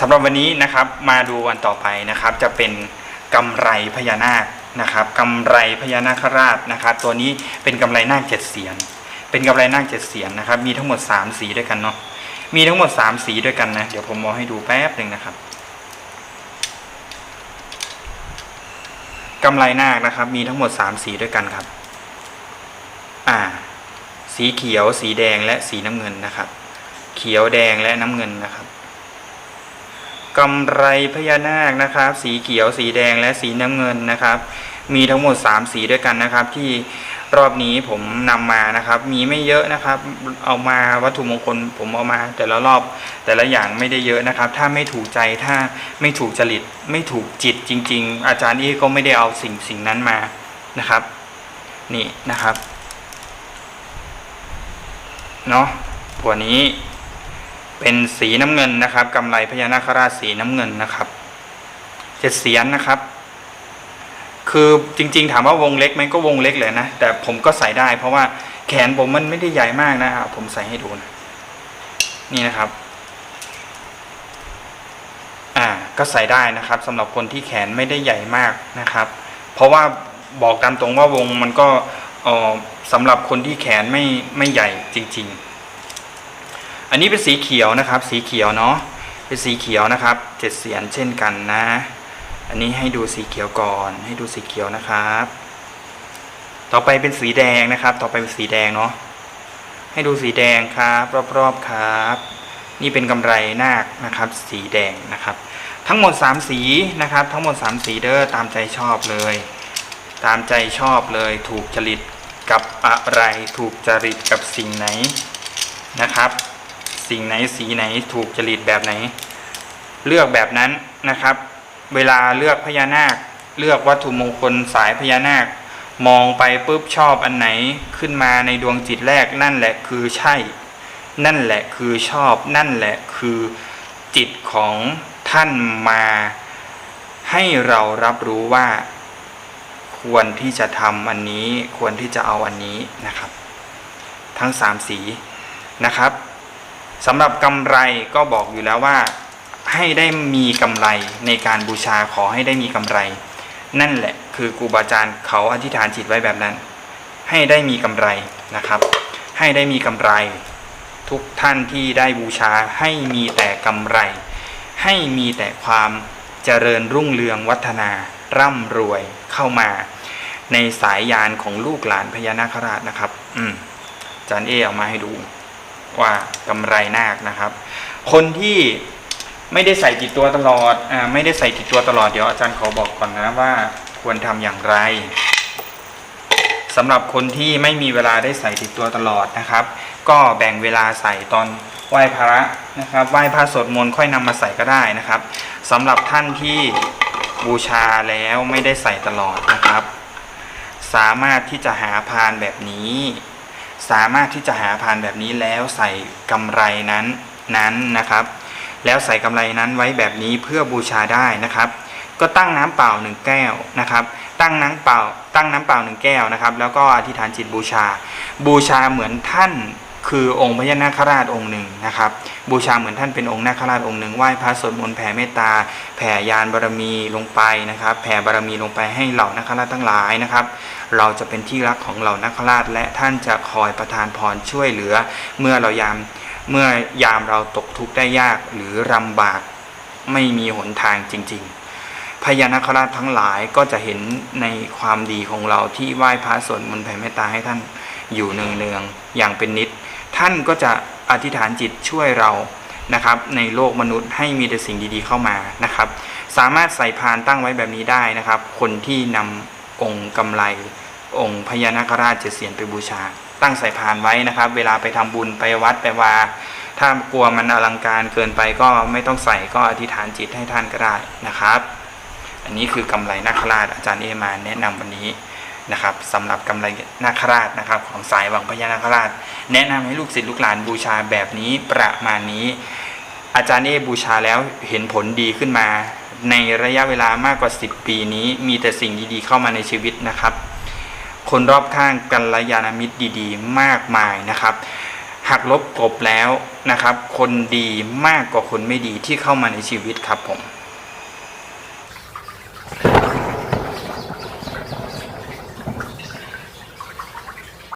สำหรับวันนี้นะครับมาดูวันต่อไปนะครับ จะเป็นกำไรพญานาคนะครับกำไรพญานาคราชนะครับ ตัวนี้เป็นกำไรนาคเจ็ดเสียน เป็นกำไรนาคเจ็ดเสียนนะครับ มีทั้งหมดสามสีด้วยกันเนาะมีทั้งหมดสามสีด้วยกันนะเดี๋ยวผมมองให้ดูแป๊บหนึ่งนะครับกำไรนาคนะครับ มีทั้งหมดสามสีด้วยกันครับ อ่า สีเขียว สีแดงและสีน้ำเงินนะครับ เขียวแดงและน้ำเงินนะครับ กำไรพญานาคนะครับ สีเขียวสีแดงและสีน้ำเงินนะครับ มีทั้งหมด 3 สีด้วยกันนะครับ ที่รอบนี้ผมนำมานะครับ มีไม่เยอะนะครับ เอามาวัตถุมงคลผมเอามา แต่ละรอบแต่ละอย่างไม่ได้เยอะนะครับ ถ้าไม่ถูกใจถ้าไม่ถูกจริตไม่ถูกจิตจริง ๆ อาจารย์เอก็ไม่ได้เอาสิ่งสิ่งนั้นมานะครับ นี่นะครับเนาะตัวนี้ เป็นสีน้ำเงินนะครับกำไรพญานาคราชสีน้ำเงินนะครับเจ็ดเสียนนะครับ คือจริง ๆ ถามว่าวงเล็กไหมก็วงเล็กเลยนะแต่ผมก็ใส่ได้ เพราะว่าแขนผมมันไม่ได้ใหญ่มากนะอะผมใส่ให้ดูนะนี่นะครับ อ่า ก็ใส่ได้นะครับสำหรับคนที่แขนไม่ได้ใหญ่มากนะครับ เพราะว่าบอกตามตรงว่าวงมันก็เออสำหรับคนที่แขนไม่ไม่ใหญ่จริง ๆ อันนี้เป็นสีเขียวนะครับ สีเขียวเนาะเป็นสีเขียวนะครับเจ็ดเสียนเช่นกันนะ อันนี้ให้ดูสีเขียวก่อน ให้ดูสีเขียวนะครับ ต่อไปเป็นสีแดงนะครับ ต่อไปเป็นสีแดงเนาะให้ดูสีแดงครับรอบๆครับ นี่เป็นกำไรนาคนะครับ สีแดงนะครับ ทั้งหมด 3 สีนะครับ ทั้งหมด 3 สีเด้อตามใจชอบเลย ตามใจชอบเลย ถูกจริตกับอะไร ถูกจริตกับสิ่งไหนนะครับ สิ่งไหนสีไหนถูกจริตแบบไหน เลือกแบบนั้นนะครับ เวลาเลือกพญานาค เลือกวัตถุมงคลสายพญานาค มองไปปุ๊บชอบอันไหนขึ้นมาในดวงจิตแรกนั่นแหละคือใช่ นั่นแหละคือชอบ นั่นแหละคือจิตของท่านมาให้เรารับรู้ว่า ควรที่จะทำอันนี้ควรที่จะเอาอันนี้นะครับ ทั้งสามสีนะครับ สำหรับกำไรก็บอกอยู่แล้วว่า ให้ได้มีกำไรในการบูชาขอให้ได้มีกำไร นั่นแหละคือครูบาอาจารย์เขาอธิษฐานจิตไว้แบบนั้น ให้ได้มีกำไรนะครับ ให้ได้มีกำไร ทุกท่านที่ได้บูชาให้มีแต่กำไร ให้มีแต่ความเจริญรุ่งเรืองวัฒนา ร่ำรวยเข้ามา ในสายยานของลูกหลานพญานาคราชนะครับ อืมอาจารย์เอเอามาให้ดู ว่ากำไรนาคนะครับ คนที่ไม่ได้ใส่ติดตัวตลอดอ่าไม่ได้ใส่ติดตัวตลอดเดี๋ยวอาจารย์ขอบอกก่อนนะว่าควรทำอย่างไรสำหรับคนที่ไม่มีเวลาได้ใส่ติดตัวตลอดนะครับ ก็แบ่งเวลาใส่ตอนไหว้พระนะครับไหว้พระสวดมนต์ค่อยนำมาใส่ก็ได้นะครับสำหรับท่านที่บูชาแล้วไม่ได้ใส่ตลอดนะครับ สามารถที่จะหาพานแบบนี้ สามารถที่จะหาพานแบบนี้แล้วใส่กำไรนั้นนั้นนะครับ แล้วใส่กำไรนั้นไว้แบบนี้เพื่อบูชาได้นะครับ ก็ตั้งน้ำเปล่าหนึ่งแก้วนะครับ ตั้งน้ำเปล่า ตั้งน้ำเปล่าหนึ่งแก้วนะครับ แล้วก็อธิษฐานจิตบูชา บูชาเหมือนท่าน คือองค์พญานาคราชองค์หนึ่งนะครับ บูชาเหมือนท่านเป็นองค์นาคราชองค์หนึ่งไหว้พระสวดมนต์แผ่เมตตา แผ่ยานบารมีลงไปนะครับ แผ่บารมีลงไปให้เหล่านาคราชทั้งหลายนะครับ เราจะเป็นที่รักของเหล่านาคราชและท่านจะคอยประทานพรช่วยเหลือ เมื่อเรายามเมื่อยามเราตกทุกข์ได้ยากหรือลำบากไม่มีหนทางจริง ๆพญานาคราชทั้งหลายก็จะเห็นในความดีของเราที่ไหว้พระสวดมนต์แผ่เมตตาให้ท่าน อยู่เนืองๆอย่างเป็นนิด ท่านก็จะอธิษฐานจิตช่วยเรานะครับ ในโลกมนุษย์ให้มีแต่สิ่งดีๆเข้ามานะครับ สามารถใส่พานตั้งไว้แบบนี้ได้นะครับ คนที่นำองค์กำไรองค์พญานาคราชเจเสียนไปบูชา ตั้งใส่พานไว้นะครับ เวลาไปทำบุญไปวัดไปวาถ้ากลัวมันอลังการเกินไปก็ไม่ต้องใส่ก็อธิษฐานจิตให้ท่านก็ได้นะครับ อันนี้คือกำไรนาคราชอาจารย์เอมาแนะนำวันนี้ นะครับสำหรับกำไรนาคราชนะครับของสายวังพญานาคราช แนะนำให้ลูกศิษย์ลูกหลานบูชาแบบนี้ประมาณนี้ อาจารย์เอบูชาแล้วเห็นผลดีขึ้นมา ในระยะเวลามากกว่า 10 ปีนี้ มีแต่สิ่งดีๆเข้ามาในชีวิตนะครับ คนรอบข้างกันระยาณมิตรดีๆ มากมายนะครับหักลบกบแล้วนะครับ คนดีมากกว่าคนไม่ดีที่เข้ามาในชีวิตครับผม